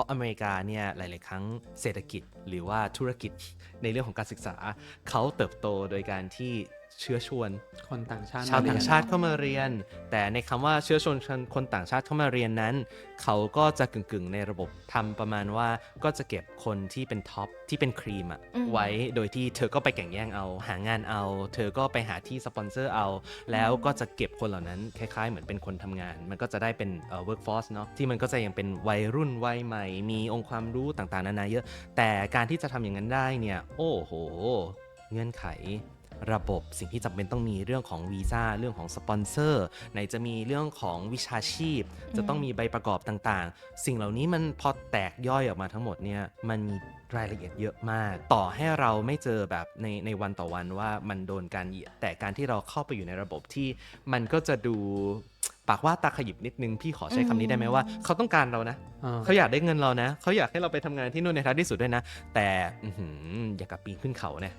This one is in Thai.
ราะอเมริกาเนี่ยหลาย ๆ ครั้งเศรษฐกิจหรือว่าธุรกิจในเรื่องของการศึกษาเขาเติบโตโดยการที่ เชื้อชวนคนต่างชาติชาวมเรียนต่างชาติเข้ามาเรียน แต่ในคำว่าเชื้อชนคนต่างชาติเข้ามาเรียนนั้น เขาก็จะกึ่งๆ ในระบบทำประมาณว่าก็จะเก็บคนที่เป็นท็อปที่เป็นครีมอะอืมไว้โดยที่เธอก็ไปแข่งแย่งเอา หางานเอา เธอก็ไปหาที่สปอนเซอร์เอา แล้วก็จะเก็บคนเหล่านั้นคล้ายๆ เหมือนเป็นคนทำงาน มันก็จะได้เป็นเอ่อ workforce เนาะที่มันก็จะยังเป็นวัยรุ่นวัยใหม่ มีองค์ความรู้ต่างๆ นานาเยอะ แต่การที่จะทำอย่างนั้นได้เนี่ย โอ้โห เงื่อนไข ระบบสิ่งที่จำเป็นต้องมีเรื่องของวีซ่าเรื่องของสปอนเซอร์ไหนจะมีเรื่องของวิชาชีพ จะต้องมีใบประกอบต่างๆ สิ่งเหล่านี้มันพอแตกย่อยออกมาทั้งหมดเนี่ยมันมีรายละเอียดเยอะมาก ต่อให้เราไม่เจอแบบในในวันต่อวันว่ามันโดนการเหยียดแต่การที่เราเข้าไปอยู่ในระบบที่มันก็จะดูปากว่าตาขยิบนิดนึง พี่ขอใช้คำนี้ได้ไหมว่า เขาต้องการเรานะอ่าเขาอยากได้เงินเรานะ เขาอยากให้เราไปทำงานที่นู่นในท้ายที่สุดด้วยนะ แต่อื้อหืออย่ากลับปีนขึ้นเขาเนี่ย